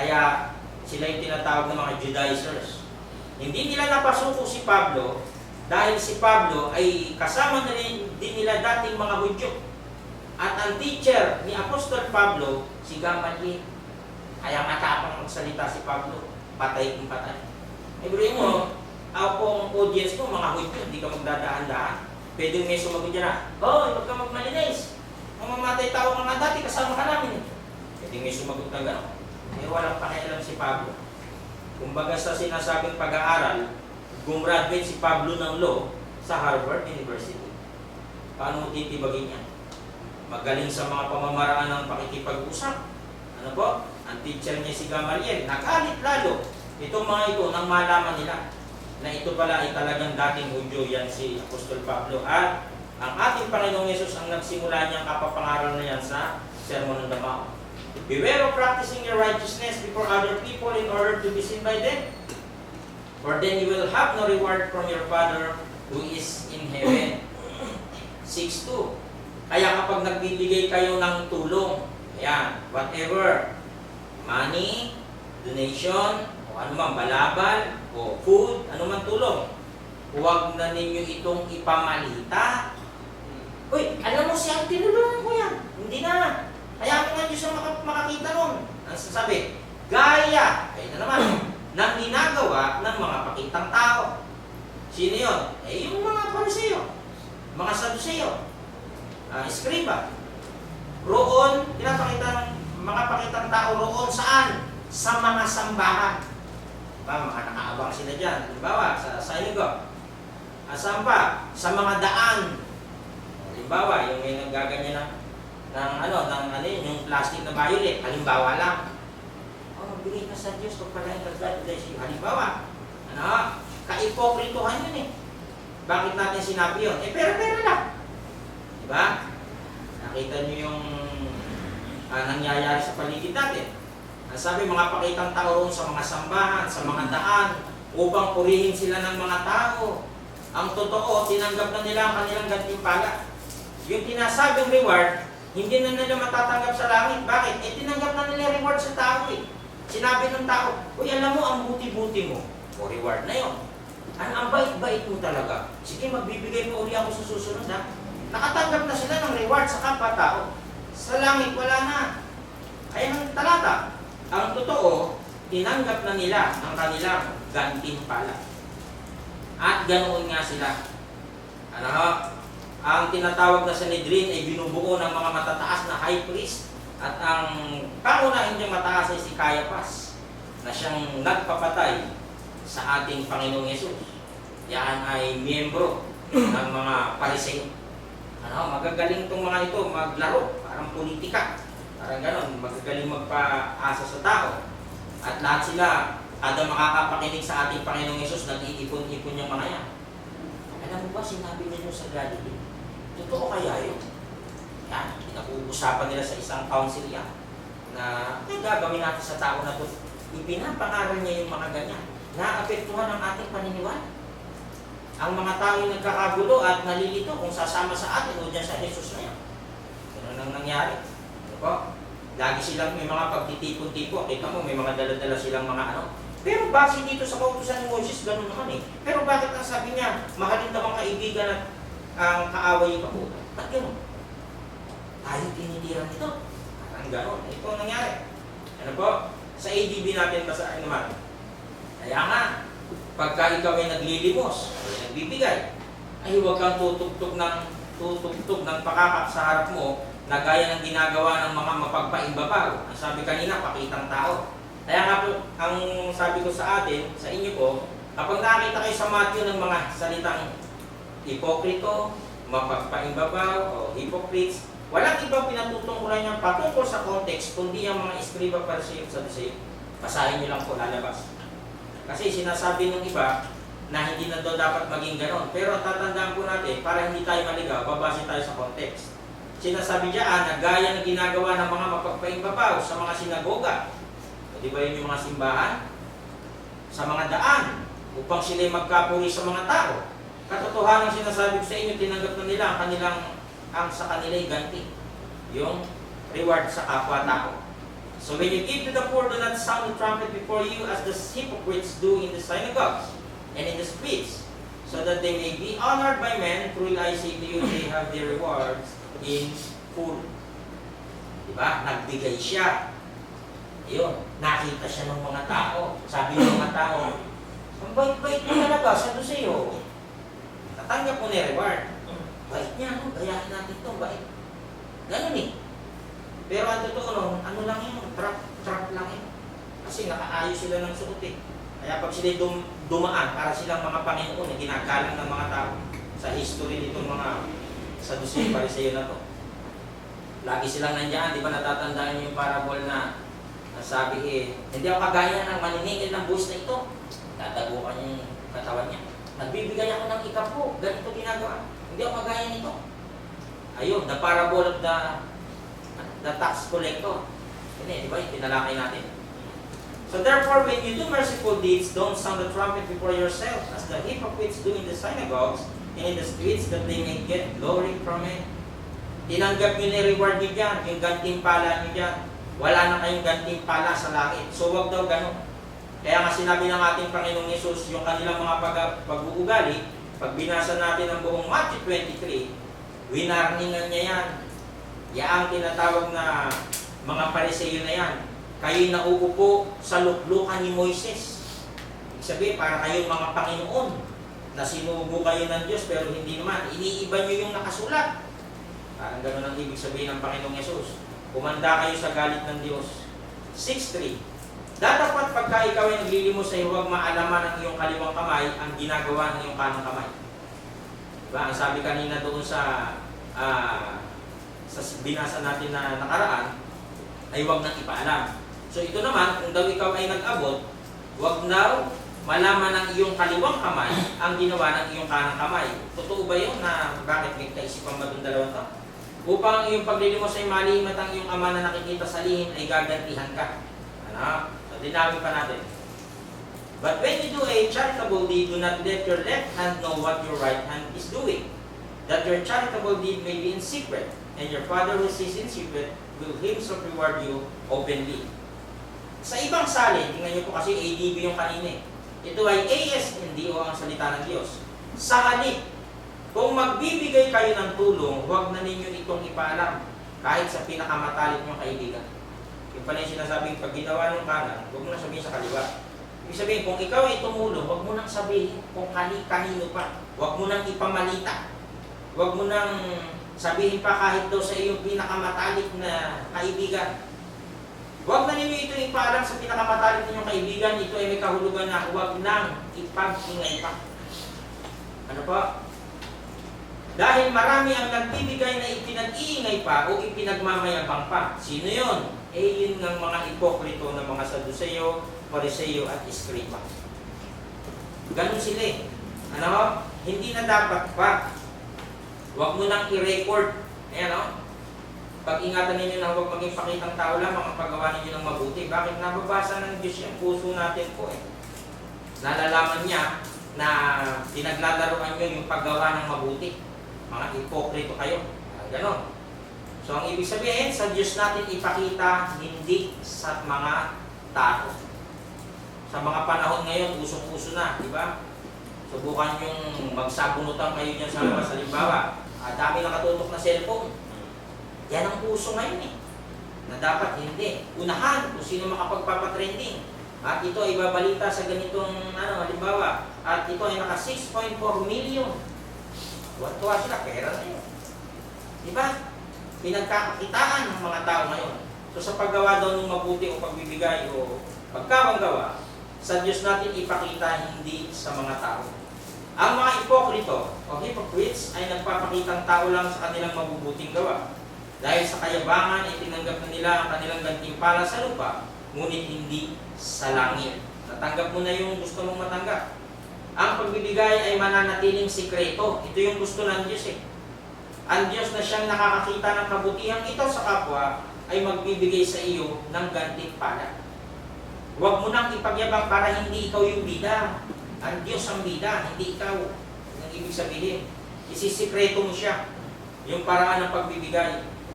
Kaya sila yung tinatawag ng mga Judaizers. Hindi nila napasuko si Pablo dahil si Pablo ay kasama na rin din nila dating mga Hudyo. At ang teacher ni Apostol Pablo, si Gamaliel. Kaya matapang magsalita si Pablo, patay kung patay. Bro mo, ako po ang audience ko, mga Hudyo, hindi ka magdadaan-daan. Pwede may sumagot dyan na, oh, huwag ka magmalinis. Kung mamatay tao ka nga dati, kasama ka namin. eh." Pwede may sumagot na gano'n. Eh, walang pakialam si Pablo. Kumbaga sa sinasabing pag-aaral, gumraduate si Pablo ng law sa Harvard University. Paano titibagin yan? Magaling sa mga pamamaraan ng pakikipag-usap. Ano po? Ang teacher niya si Gamaliel, nagalit lalo. Itong mga ito, nang malaman nila na ito pala ay talagang dating Hudyo yan si Apostol Pablo. At ang ating Panginoong Yesus ang nagsimula niyang kapapangaral na yan sa Sermon ng Damao. Beware of practicing your righteousness before other people in order to be seen by them. For then you will have no reward from your Father who is in heaven. 6.2 Kaya kapag nagbibigay kayo ng tulong, ayan, whatever, money, donation, o man, balabal, o food, man tulong, huwag na ninyo itong ipamalita. Uy, alam mo siya, tinulungan ko yan. Hindi na. Kaya mo nga Diyos ang maka- makakita nun. Ang sasabi, gaya, ay na naman, ng ginagawa ng mga pakitang tao. Sino yun? Eh, yung mga pariseo, mga saduseo, uh, eskriba. Roon, pinapakita ng mga pakitang tao roon saan? Sa mga sambahan. Ba, mga nakaabang sila dyan. Halimbawa, sa synagogue. Ah, saan pa? Sa mga daan. Halimbawa, yung may nagaganyan ng, ng ano, ng ano yun, yung plastic na violet. Halimbawa lang. Oh, magbigay ka sa Diyos pagpalain ka God bless you. Halimbawa, ano, kaipokrituhan yun eh. Bakit natin sinabi yun? Eh, pera-pera lang. Diba? Nakita niyo yung ah, nangyayari sa paligid natin. Ang sabi, mga pakitang tao sa mga sambahan, sa mga daan, upang purihin sila ng mga tao. Ang totoo, tinanggap na nila ang kanilang gantimpala. Yung tinasabing reward, hindi na nila matatanggap sa langit. Bakit? Eh, tinanggap na nila reward sa tao eh. Sinabi ng tao, Uy, alam mo, ang buti-buti mo. O reward na yon. Ang, ang bait-bait mo talaga. Sige, magbibigay mo uli ako sa susunod ha. Nakatanggap na sila ng reward sa kapwa-tao. Sa langit, wala na. Kaya ng talata, ang totoo, tinanggap na nila ang kanilang gantimpala. At ganoon nga sila. Ano ho? Ang tinatawag na Sanhedrin ay binubuo ng mga matataas na high priest at ang pangunahin niyang mataas ay si Caiaphas na siyang nagpapatay sa ating Panginoong Yesus. Yan ay miyembro ng mga pariseo. Ano, magagaling tong mga ito maglaro, parang politika. Parang ganon, magagaling magpaasa sa tao. At lahat sila, kada makakapakinig sa ating Panginoong Yesus, nag-iipon-ipon yung mga yan. Alam mo ba, sinabi niyo sa Galilee, totoo kaya yun? Yan, pinag-uusapan nila sa isang council yan, na ano gagawin natin sa tao na to? Ipinapangaral niya yung mga ganyan. Naapektuhan ang ating paniniwala. Ang mga tao yung nagkakagulo at nalilito kung sasama sa atin o dyan sa Jesus na yan. Ganun ang nangyari. Po? Lagi silang may mga pagtitipon-tipo. Kita mo, may mga dala-dala silang mga ano. Pero base dito sa kautusan ni Moses, ganun naman eh. Pero bakit ang sabi niya, mahalin daw ang kaibigan at ang kaaway yung kaputa? Ba't ganun? Tayo tinitira nito. Parang ganun. Ito ang nangyari. Ano po? Sa ADB natin basahin naman. Kaya nga, pagka ikaw ay naglilimos, ay nagbibigay, ay huwag kang tutugtog ng tutugtog ng pakakap sa harap mo na gaya ng ginagawa ng mga mapagpaimbabaw. Ang sabi kanina, pakitang tao. Kaya nga po, ang sabi ko sa atin, sa inyo po, kapag nakita kayo sa Matthew ng mga salitang hipokrito, mapagpaimbabaw, o hypocrites, walang ibang pinatutungkulan niya patungkol sa context, kundi ang mga escriba para sa sa Basahin niyo lang po lalabas. Kasi sinasabi ng iba na hindi na daw dapat maging ganon. Pero tatandaan po natin, para hindi tayo maligaw, babase tayo sa context. Sinasabi diyan na gaya ng ginagawa ng mga mapagpaimbabaw sa mga sinagoga. O, di ba yun yung mga simbahan? Sa mga daan, upang sila magkapuri sa mga tao. Katotohanan sinasabi ko sa inyo, tinanggap na nila ang kanilang ang sa kanila ganti. Yung reward sa kapwa-tao. So when you give to the poor, do not sound the trumpet before you as the hypocrites do in the synagogues and in the streets, so that they may be honored by men. Truly I say to you, they have their rewards in full. Diba? Nagbigay siya. Ayun, nakita siya ng mga tao. Sabi ng mga tao, ang bait-bait mo talaga sa Duseo. Tatanggap mo ni reward. Bait niya, no? gayahin natin ito, bait. Ganun eh. Pero ang totoo nun, ano lang yun, trap, trap lang yun. Kasi nakaayos sila ng suot eh. Kaya pag sila dum, dumaan, para silang mga Panginoon na ginagalang ng mga tao sa history nitong mga sa Duseo, Pariseo na to. Lagi silang nandiyan, di ba natatandaan niyo yung parable na nasabi eh, hindi ako kagaya ng maniningil ng buwis na ito. Tatagukan yung katawan niya. Nagbibigay ako ng ikapo, ganito ginagawa. Hindi ako kagaya nito. Ayun, the parable of the the tax collector. Eh, di ba? Tinalakay natin. So therefore, when you do merciful deeds, don't sound the trumpet before yourself, as the hypocrites do in the synagogues and in the streets, that they may get glory from it. Tinanggap nyo ni reward nyo dyan, yung gantimpala nyo dyan. Wala na kayong gantimpala sa langit. So wag daw ganun. Kaya nga sinabi ng ating Panginoong Yesus, yung kanilang mga pag- pag-uugali, pag binasa natin ang buong Matthew 23, winarningan niya yan. Yan ang tinatawag na mga pariseyo na yan. Kayo'y nauupo sa luklukan ni Moises. Ibig sabihin, para kayong mga Panginoon na sinugo kayo ng Diyos pero hindi naman. Iniiba nyo yung nakasulat. Parang ganun ang ibig sabihin ng Panginoong Yesus. Kumanda kayo sa galit ng Diyos. 6.3 Datapat pagka ikaw ay naglilimos sa huwag maalaman ng iyong kaliwang kamay ang ginagawa ng iyong kanang kamay. Diba? Ang sabi kanina doon sa ah, sa binasa natin na nakaraan ay huwag nang ipaalam. So ito naman, kung daw ikaw ay nag-abot, huwag daw malaman ng iyong kaliwang kamay ang ginawa ng iyong kanang kamay. Totoo ba yun na bakit may kaisipan ba itong dalawang to? Upang ang iyong paglilimos ay malimat ang iyong ama na nakikita sa lihim ay gagantihan ka. Ano? Dinami pa natin. But when you do a charitable deed, do not let your left hand know what your right hand is doing. That your charitable deed may be in secret, and your Father who sees in secret will himself reward you openly. Sa ibang salin, tingnan niyo po kasi ADB yung kanina eh. Ito ay ASND o ang salita ng Diyos. Sa halip, kung magbibigay kayo ng tulong, huwag na ninyo itong ipaalam kahit sa pinakamatalik niyong kaibigan. Yung pala yung sinasabing pag ginawa ng kanan, huwag mo na sabihin sa kaliwa. Ibig sabihin, kung ikaw ay tumulong, huwag mo nang sabihin kung kani kanino pa. Huwag mo nang ipamalita. Huwag mo nang sabihin pa kahit daw sa iyong pinakamatalik na kaibigan. Huwag na ninyo ito ipaalam sa pinakamatalik ninyong kaibigan. Ito ay may kahulugan na huwag nang ipag-ingay pa. Ano po? Dahil marami ang nagbibigay na ipinag-iingay pa o ipinagmamayabang pa. Sino yon? Yun ng mga ipokrito ng mga Saduseo, Pariseo at Iskripa. Ganon sila eh. Ano? Hindi na dapat pa. Huwag mo nang i-record. Ayan o. Pag-ingatan ninyo na huwag maging pakitang tao lamang ang paggawa ninyo ng mabuti. Bakit nababasa ng Diyos yung puso natin po eh. Nalalaman niya na pinaglalaroan nyo yung paggawa ng mabuti. Mga ipokrito kayo. Ganon. So ang ibig sabihin, sa Diyos natin ipakita, hindi sa mga tao. Sa mga panahon ngayon, usong-uso na, di ba? Subukan yung magsabunutan kayo dyan sa labas. Halimbawa, ah, dami nakatutok na cellphone. Yan ang uso ngayon eh. Na dapat hindi. Unahan kung sino makapagpapatrending. At ito ay babalita sa ganitong, ano, halimbawa, at ito ay naka 6.4 million. Tuwa-tuwa sila, pera na yun. Di ba? Pinagkakakitaan ng mga tao ngayon. So sa paggawa daw ng mabuti o pagbibigay o pagkawang gawa, sa Diyos natin ipakita hindi sa mga tao. Ang mga ipokrito o hypocrites ay nagpapakitang tao lang sa kanilang mabubuting gawa. Dahil sa kayabangan ay tinanggap na nila ang kanilang gantimpala sa lupa, ngunit hindi sa langit. Natanggap mo na yung gusto mong matanggap. Ang pagbibigay ay mananatiling sikreto. Ito yung gusto ng Diyos eh. Ang Diyos na siyang nakakakita ng kabutihan ito sa kapwa ay magbibigay sa iyo ng gantimpala. Huwag mo nang ipagyabang para hindi ikaw yung bida. Ang Diyos ang bida, hindi ikaw. Ang ibig sabihin, isisikreto mo siya. Yung paraan ng pagbibigay.